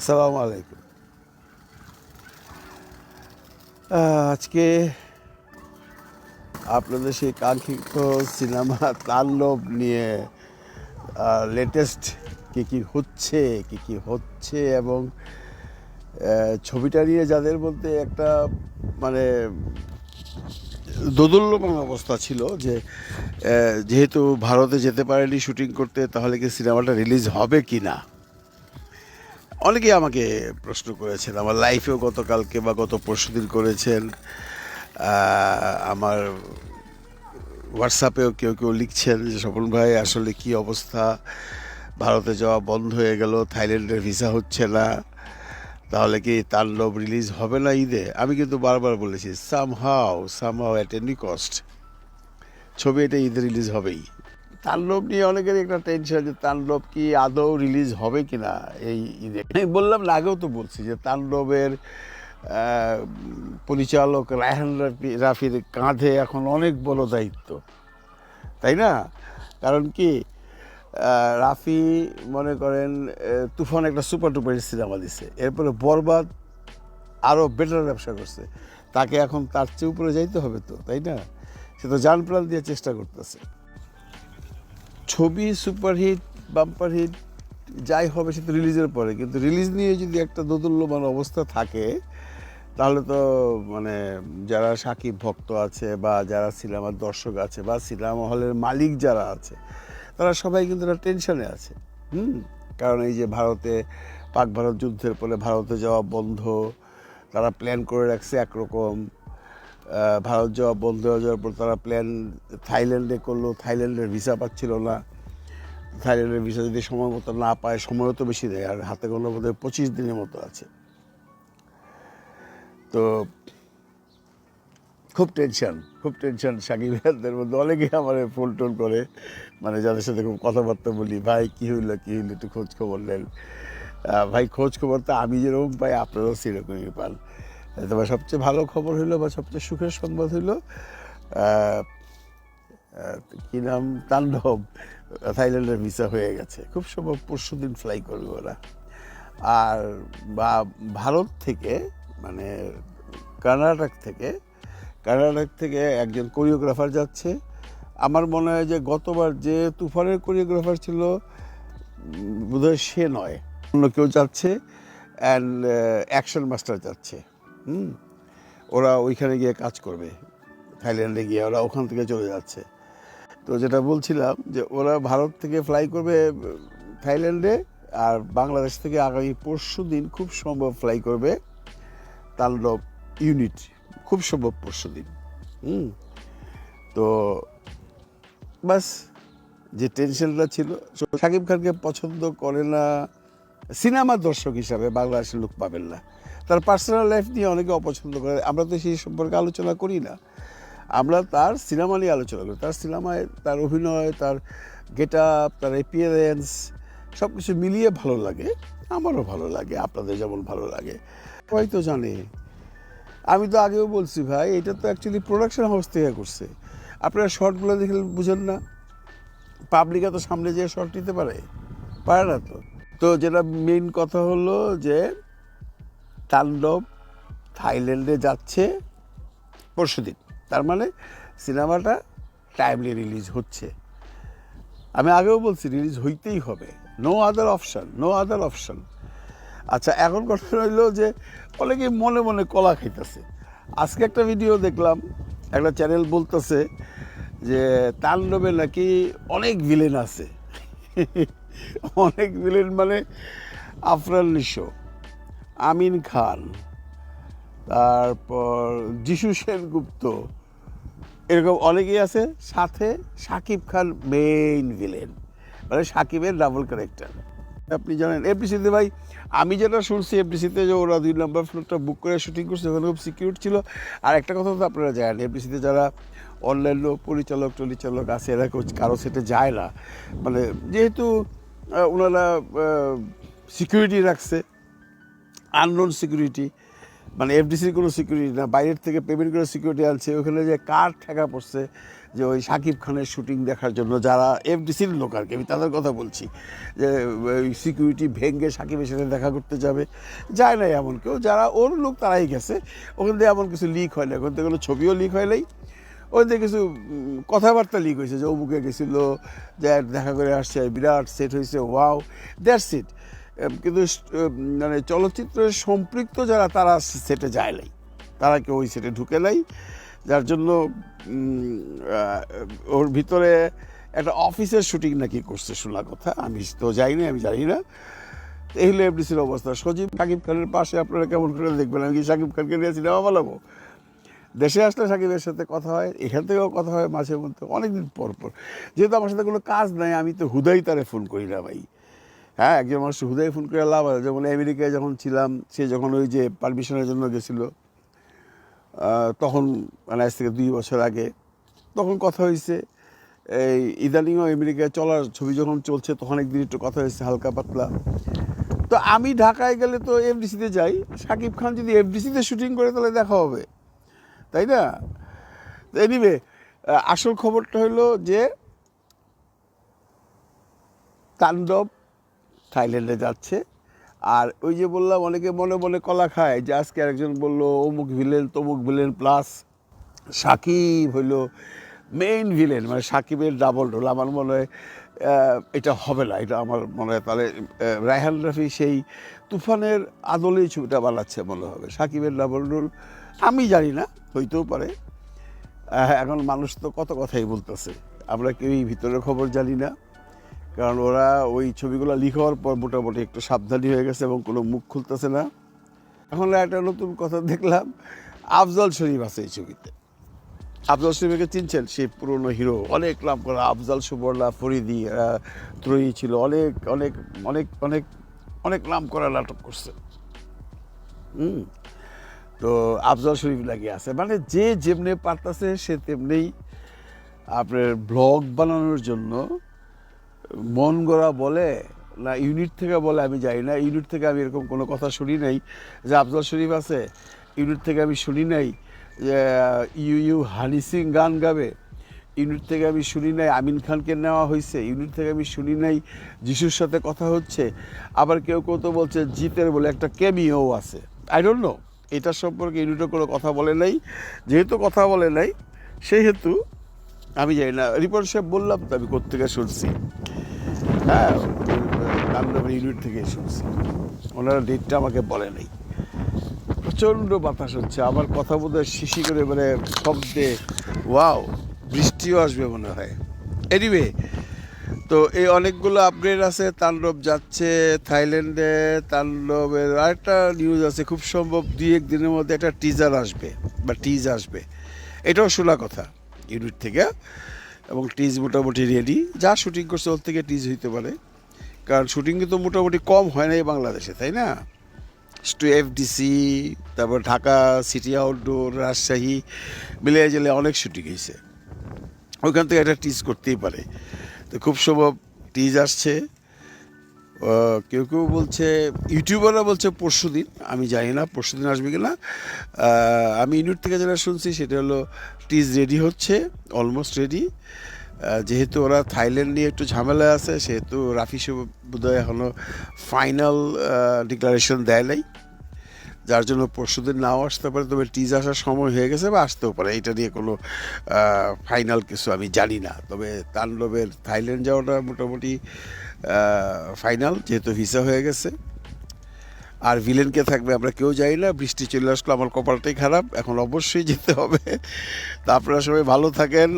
আসসালামু আলাইকুম। আজকে আপনাদের সেই কাঙ্ক্ষিত সিনেমা তাণ্ডব নিয়ে লেটেস্ট কী কী হচ্ছে, কী কী হচ্ছে এবং ছবিটা নিয়ে যাদের মধ্যে একটা মানে দোদুল্যমান অবস্থা ছিল যে যেহেতু ভারতে যেতে পারেনি শুটিং করতে, তাহলে কি সিনেমাটা রিলিজ হবে কি না অনেকেই আমাকে প্রশ্ন করেছেন, আমার লাইফেও গতকালকে বা গত পরশুদিন করেছেন আমার হোয়াটসঅ্যাপেও কেউ কেউ লিখছেন যে, স্বপন ভাই, আসলে কি অবস্থা? ভারতে যাওয়া বন্ধ হয়ে গেল, থাইল্যান্ডের ভিসা হচ্ছে না, তাহলে কি তাণ্ডব রিলিজ হবে না ঈদে? আমি কিন্তু বারবার বলেছি somehow somehow at any cost ছবি এটা ঈদে রিলিজ হবেই। তাণ্ডব নিয়ে অনেকেরই একটা টেনশন যে তাণ্ডব কি আদৌ রিলিজ হবে কি না এই ঈদে। আমি বললাম, না আগেও তো বলছি যে তাণ্ডবের পরিচালক রায়হান রাফি, রাফির কাঁধে এখন অনেক বড় দায়িত্ব। তাই না? কারণ কি রাফি মনে করেন তুফান একটা সুপার টুপার সিনেমা দিছে। এরপরে বরবাদ আরও বেটার ব্যবসা করছে। তাকে এখন তার চেয়ে উপরে যাইতে হবে তো, তাই না? সে তো জান প্রাণ দিয়ে চেষ্টা করতেছে। ছবি সুপারহিট বাম্পার হিট যাই হবে সে তো রিলিজের পরে। কিন্তু রিলিজ নিয়ে যদি একটা দোদুল্যমান অবস্থা থাকে, তাহলে তো মানে যারা সাকিব ভক্ত আছে বা যারা সিনেমার দর্শক আছে বা সিনেমা হলের মালিক যারা আছে, তারা সবাই কিন্তু একটা টেনশনে আছে। হুম? কারণ এই যে ভারতে, পাক ভারত যুদ্ধের পরে ভারতে যাওয়া বন্ধ, তারা প্ল্যান করে রাখছে একরকম। ভারত যাওয়া বন্ধ হয়ে যাওয়ার পর তারা প্ল্যান থাইল্যান্ডে করল, থাইল্যান্ডের ভিসা পাচ্ছিল না। থাইল্যান্ডের ভিসা যদি সময় মতো না পায়, সময়ও তো বেশি দেয়, আর হাতে কোনো বোধহয় পঁচিশ দিনের মতো আছে। তো খুব টেনশন খুব টেনশন সাকিব ভাইদের মধ্যে। অনেকেই আমার ফোন টোন করে মানে যাদের সাথে খুব কথাবার্তা বলি, ভাই, কী হইল কী হইল, একটু খোঁজ খবর নেন। ভাই, খোঁজ খবর তো আমি যেরকম পাই, আপনারাও সেরকমই পান। তবে সবচেয়ে ভালো খবর হইল বা সবচেয়ে সুখের সংবাদ আহ, কি নাম? তাণ্ডব থাইল্যান্ডের ভিসা হয়ে গেছে। খুব সম্ভব পরশু দিন ফ্লাই করবে ওরা। আর বা ভারত থেকে মানে কর্ণাটক থেকে কর্ণাটক থেকে একজন কোরিওগ্রাফার যাচ্ছে। আমার মনে হয় যে গতবার যে তুফানের কোরিওগ্রাফার ছিল বোধহয় সে নয়। অন্য কেউ যাচ্ছে অ্যান্ড অ্যাকশন মাস্টার যাচ্ছে। হুম? ওরা ওইখানে গিয়ে কাজ করবে। থাইল্যান্ডে গিয়ে ওরা ওখান থেকে চলে যাচ্ছে। তো যেটা বলছিলাম যে ওরা ভারত থেকে ফ্লাই করবে, থাইল্যান্ডে আর বাংলাদেশ থেকে আগামী পরশু দিন খুব সম্ভব ফ্লাই করবে তাণ্ডব ইউনিট খুব সম্ভব পরশু দিন। হুম? তো বাস যে টেনশনটা ছিল, শাকিব খানকে পছন্দ করে না সিনেমা দর্শক হিসাবে বাংলাদেশের লোক পাবেন না। তার পার্সোনাল লাইফ নিয়ে অনেকে অপছন্দ করে। আমরা তো সেই সম্পর্কে আলোচনা করি না। আমরা তার সিনেমা নিয়ে আলোচনা করি। তার সিনেমায় তার অভিনয়, তার গেট আপ তার এপিয়ারেন্স সব কিছু মিলিয়ে ভালো লাগে। আমারও ভালো লাগে, আপনাদের যেমন ভালো লাগে। সবাই তো জানে। আমি তো আগেও বলছি ভাই, এটা তো অ্যাকচুয়ালি প্রোডাকশন হাউস থেকে করছে। আপনারা শর্টগুলো দেখলে বুঝেন না। পাবলিক এত সামনে যেয়ে শর্ট নিতে পারে। পারে না তো। তো যেটা মেইন কথা হলো যে তাণ্ডব থাইল্যান্ডে যাচ্ছে পরশুদিন। তার মানে সিনেমাটা টাইমলি রিলিজ হচ্ছে। আমি আগেও বলছি রিলিজ হইতেই হবে। No other option no other option আচ্ছা এখন কথা রইল যে অনেকে মনে মনে কলা খাইতেছে। আজকে একটা ভিডিও দেখলাম, একটা চ্যানেল বলতেছে যে তাণ্ডবে নাকি অনেক ভিলেন আছে। অনেক ভিলেন মানে আফরান নিশো। আমিন খান, তারপর যিশু সেনগুপ্ত, এরকম অনেকেই আছে। সাথে সাকিব খান মেইন ভিলেন মানে সাকিবের ডাবল ক্যারেক্টার আপনি জানেন, এফডিসিতে ভাই, আমি যেটা শুনছি এফডিসিতে যে ওরা দুই নম্বর ফ্লোরটা বুক করে শুটিং করছে, ওখানে খুব সিকিউর ছিল। আর একটা কথা তো আপনারা জানেন, এফডিসিতে যারা অন্যান্য পরিচালক টরিচালক আছে, এরা কারও সেটে যায় না। মানে যেহেতু ওনারা সিকিউরিটি রাখছে আননোন সিকিউরিটি মানে এফডিসির কোনো সিকিউরিটি না, বাইরের থেকে পেমেন্ট করে সিকিউরিটি আনছে, ওখানে যে কার ঠেকা পড়ছে, যে ওই শাকিব খানের শুটিং দেখার জন্য যারা এফডিসির লোক আর কি, আমি তাদের কথা বলছি, যে ওই সিকিউরিটি ভেঙ্গে সাকিবের সাথে দেখা করতে যাবে, যায় না এমন কেউ, যারা ওর লোক তারাই গেছে, ওখান থেকে এমন কিছু লিক হয় না, ওখান থেকে কোনো ছবিও লিক হয় নাই, ওই থেকে কিছু কথাবার্তা লিক হয়েছে যে অমুকে গেছিল, যে দেখা করে আসছে, বিরাট সেট হয়েছে ওয়াও দ্যাটস ইট কিন্তু মানে চলচ্চিত্রের সম্পৃক্ত যারা, তারা সেটে যায় নাই। তারা কেউ ওই সেটে ঢুকে নাই। যার জন্য ওর ভিতরে একটা অফিসের শুটিং নাকি করছে, শোনা কথা। আমি তো যাইনি আমি জানি না। এই হলো এফডিসির অবস্থা। সজীব, সাকিব খানের পাশে আপনারা কেমন করে দেখবেন? আমি কি সাকিব খানকে নিয়ে সিনেমা বানাবো? দেশে আসলে সাকিবের সাথে কথা হয়, এখান থেকেও কথা হয় মাঝে মধ্যে, অনেকদিন পর পর। যেহেতু আমার সাথে কোনো কাজ নাই, আমি তো হুদাই তারে ফোন করি না ভাই। হ্যাঁ একজন মানুষ হুদাই ফোন করে লাভ আছে। যেমন আমেরিকায় যখন ছিলাম, সে যখন ওই যে পারমিশনের জন্য গেছিল তখন মানে আজ থেকে দুই বছর আগে, তখন কথা হয়েছে, এই ইদানিংও আমেরিকায় চলার ছবি যখন চলছে, তখন একদিন একটু কথা হয়েছে হালকা পাতলা। তো আমি ঢাকায় গেলে তো এফডিসিতে যাই। শাকিব খান যদি এফডিসিতে শুটিং করে, তাহলে দেখা হবে। তাই না? এনিবে আসল খবরটা হলো যে তাণ্ডব থাইল্যান্ডে যাচ্ছে। আর ওই যে বললাম, অনেকে মনে মনে কলা খায় যে আজকে একজন বলল, অমুক ভিলেন তমুক ভিলেন প্লাস সাকিব হইল মেইন ভিলেন মানে সাকিবের ডাবল রোল আমার মনে হয় এটা হবে না, এটা আমার মনে হয় তাহলে রায়হান রাফি সেই তুফানের আদলেই ছবিটা বানাচ্ছে মনে হবে, সাকিবের ডাবল রোল আমি জানি না, হইতেও পারে। এখন মানুষ তো কত কথাই বলতেছে, আমরা কেউই ভিতরের খবর জানি না। কারণ ওরা ওই ছবিগুলো হওয়ার পর মোটামুটি একটু সাবধানী হয়ে গেছে এবং কোনো মুখ খুলতেছে না। এখন একটা নতুন কথা দেখলাম, আফজল শরীফ আছে এই ছবিতে। আফজল শরীফকে চিনছেন সেই পুরনো হিরো। অনেক নাম করা আফজল সুবর্লা ফরিদি ত্রয়ী ছিল। অনেক অনেক অনেক অনেক অনেক নাম করা নাটক করছে। হুম। তো আফজল শরীফ লাগিয়ে আছে। মানে যে যেমনি পারতাছে, সে তেমনি আপনার ব্লগ বানানোর জন্য মন গড়া বলে, না, ইউনিট থেকে বলে আমি যাই না। ইউনিট থেকে আমি এরকম কোনো কথা শুনি নাই যে আফজল শরীফ আছে। ইউনিট থেকে আমি শুনি নাই যে ইউ ইউ, হানি সিং গান গাবে। ইউনিট থেকে আমি শুনি নাই আমিন খানকে নেওয়া হয়েছে ইউনিট থেকে আমি শুনি নাই যিশুর সাথে কথা হচ্ছে। আবার কেউ কেউ তো বলছে জিতের বলে একটা কেমিও আছে। আই ডোন্ট নো এটার সম্পর্কে ইউনিটও কোনো কথা বলে নাই। যেহেতু কথা বলে নাই, সেহেতু আমি জানি না। রিপোর্ট সাহেব, বললাম তো আমি কোথেকে শুনছি। হ্যাঁ তাণ্ডবের ইউনিট থেকে শুনছি ওনারা ডেটটা আমাকে বলে নাই। প্রচণ্ড বাতাস হচ্ছে আমার কথা বোধ হয় শিশি করে মানে শব্দে ওয়াও বৃষ্টিও আসবে মনে হয়। এনিওয়ে তো এই অনেকগুলো আপডেট আছে, তাণ্ডব যাচ্ছে থাইল্যান্ডে, তাণ্ডবের আরেকটা নিউজ আছে, খুব সম্ভব দুই এক দিনের মধ্যে একটা টিজার আসবে, বা টিজ আসবে। এটাও শোনা কথা ইউনিট থেকে। এবং টিজ মোটামুটি রেডি যা শুটিং করছে ওর থেকে টিজ হইতে পারে। কারণ শুটিং তো মোটামুটি কম হয় নাই বাংলাদেশে, তাই না? এফডিসি তারপর ঢাকা সিটি আউটডোর রাজশাহী মিলে জেলে অনেক শুটিং হয়েছে ওইখান থেকে একটা টিজ করতেই পারে। তো খুব সম্ভব টিজ আসছে। কেউ কেউ বলছে, ইউটিউবাররা বলছে পরশু দিন আমি জানি না পরশু দিন আসবে কি না আমি ইউনিট থেকে যেটা শুনছি সেটা হলো, টিজ রেডি হচ্ছে, অলমোস্ট রেডি। যেহেতু ওরা থাইল্যান্ড নিয়ে একটু ঝামেলা আছে, সেহেতু রাফি বোধহয় এখনও ফাইনাল ডিক্লারেশন দেয় নাই। যার জন্য পরশুদিন নাও আসতে পারে, তবে টিজ আসার সময় হয়ে গেছে বা আসতেও পারে। এটা নিয়ে কোনো ফাইনাল কিছু আমি জানি না। তবে তাণ্ডবের থাইল্যান্ড যাওয়াটা মোটামুটি ফাইনাল যেহেতু ভিসা হয়ে গেছে। আর ভিলেনকে থাকবে আমরা কেউ যাই না। বৃষ্টি চলে আসলো, আমার কপালটাই খারাপ। এখন অবশ্যই যেতে হবে। তা আপনারা সবাই ভালো থাকেন।